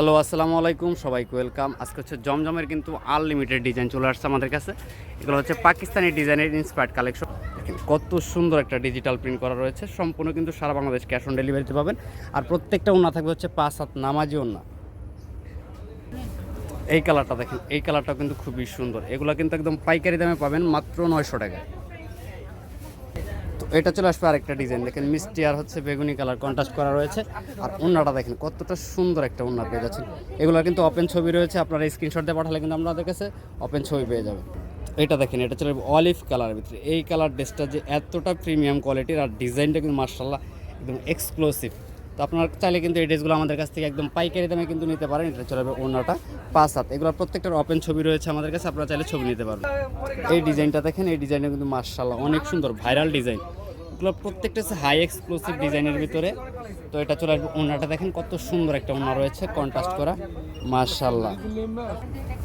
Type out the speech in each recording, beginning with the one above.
Hello, আসসালামু আলাইকুম, সবাইকে ওয়েলকাম আজকে হচ্ছে জমজমের কিন্তু আনলিমিটেড ডিজাইন চলে আসছে আমাদের কাছে। এগুলো হচ্ছে পাকিস্তানি ডিজাইনের ইন্সপায়ার্ড কালেকশন কত সুন্দর একটা ডিজিটাল প্রিন্ট করা রয়েছে। সম্পূর্ণ কিন্তু সারা বাংলাদেশ ক্যাশ অন ডেলিভারিতে পাবেন। আর প্রত্যেকটা ওনা থাকবে হচ্ছে পাঁচ হাত নামাজি ওনা এই কালারটা দেখেন, এই কালারটা কিন্তু খুবই সুন্দর। এগুলো কিন্তু একদম পাইকারি দামে পাবেন মাত্র নয়শো টাকায়। এটা চলে আসবে আরেকটা ডিজাইন। দেখেন মিষ্টি আর হচ্ছে বেগুনি কালার কন্ট্রাস্ট করা রয়েছে। আর ওনাটা দেখেন, কতটা সুন্দর একটা ওন্না পেয়ে যাচ্ছেন। এগুলো কিন্তু ওপেন ছবি রয়েছে, আপনারা স্ক্রিনশট দিয়ে পাঠালে কিন্তু আপনাদের কাছে ওপেন ছবি পেয়ে যাবে এটা দেখেন, এটা চলে অলিভ কালারের ভিতরে। এই কালার ড্রেসটা যে এতটা প্রিমিয়াম কোয়ালিটির আর ডিজাইনটা কিন্তু মার্শাল্লাহ একদম এক্সক্লুসিভ তো আপনারা চাইলে কিন্তু এই ড্রেসগুলো আমাদের কাছ থেকে একদম পাইকারি দামে কিন্তু নিতে পারেন। এটা চলে যাবে ওনাটা পাঁচ হাত। এগুলো প্রত্যেকটার ওপেন ছবি রয়েছে আমাদের কাছে, আপনারা চাইলে ছবি নিতে পারবেন। এই ডিজাইনটা দেখেন, এই ডিজাইনটা কিন্তু মার্শাল্লাহ অনেক সুন্দর, ভাইরাল ডিজাইন। এগুলো প্রত্যেকটা হচ্ছে হাই এক্সক্লুসিভ ডিজাইনের ভিতরে। তো এটা চলে আসবে ওনাটা দেখেন, কত সুন্দর একটা ওনা রয়েছে কন্ট্রাস্ট করা মার্শাল্লাহ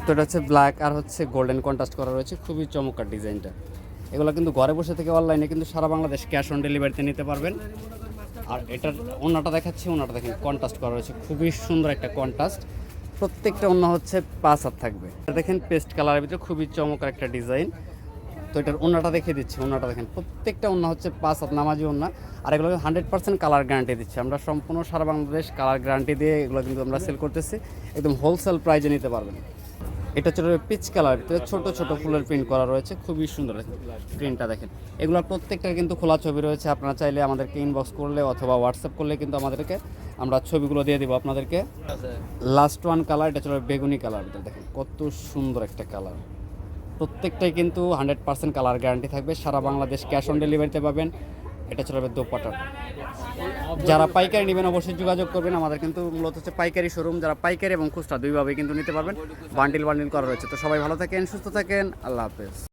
তো এটা হচ্ছে ব্ল্যাক আর হচ্ছে গোল্ডেন কন্ট্রাস্ট করা রয়েছে, খুবই চমৎকার ডিজাইনটা। এগুলো কিন্তু ঘরে বসে থেকে অনলাইনে কিন্তু সারা বাংলাদেশ ক্যাশ অন ডেলিভারিতে নিতে পারবেন। আর এটার ওনাটা দেখাচ্ছি, ওনাটা দেখেন কন্ট্রাস্ট করা রয়েছে। খুবই সুন্দর একটা কন্ট্রাস্ট প্রত্যেকটা ওনা হচ্ছে পাঁচ হাত থাকবে। দেখেন পেস্ট কালারের ভিতরে খুবই চমৎকার একটা ডিজাইন তো এটার ওনাটা দেখিয়ে দিচ্ছি ওনাটা দেখেন। প্রত্যেকটা ওনা হচ্ছে পাঁচ হাত নামাজি ওনা আর এগুলো হান্ড্রেড পার্সেন্ট কালার গ্যারান্টি দিচ্ছি। আমরা সম্পূর্ণ সারা বাংলাদেশ কালার গ্যারান্টি দিয়ে এগুলো কিন্তু আমরা সেল করতেছি। একদম হোলসেল প্রাইজে নিতে পারবেন। এটা চলে পিচ কালার ছোট ছোট ফুলের প্রিন্ট করা রয়েছে, খুবই সুন্দর প্রিন্টটা দেখেন। এগুলোর প্রত্যেকটা কিন্তু খোলা ছবি রয়েছে, আপনারা চাইলে আমাদেরকে ইনবক্স করলে অথবা হোয়াটসঅ্যাপ করলে কিন্তু আমাদেরকে আমরা ছবিগুলো দিয়ে দিব আপনাদেরকে। লাস্ট ওয়ান কালার এটা চলে বেগুনি কালার দেখেন কত সুন্দর একটা কালার প্রত্যেকটাই কিন্তু হান্ড্রেড পার্সেন্ট কালার গ্যারান্টি থাকবে, সারা বাংলাদেশ ক্যাশ অন ডেলিভারিতে পাবেন। এটা চলবে দোপাটা। যারা পাইকারি নেবেন অবশ্যই যোগাযোগ করবেন। আমাদের কিন্তু মূলত হচ্ছে পাইকারি শোরুম যারা পাইকারি এবং খুচরা দুইভাবে কিন্তু নিতে পারবেন। বান্ডিল বান্ডিল করা রয়েছে। তো সবাই ভালো থাকেন, সুস্থ থাকেন। আল্লাহ হাফেজ।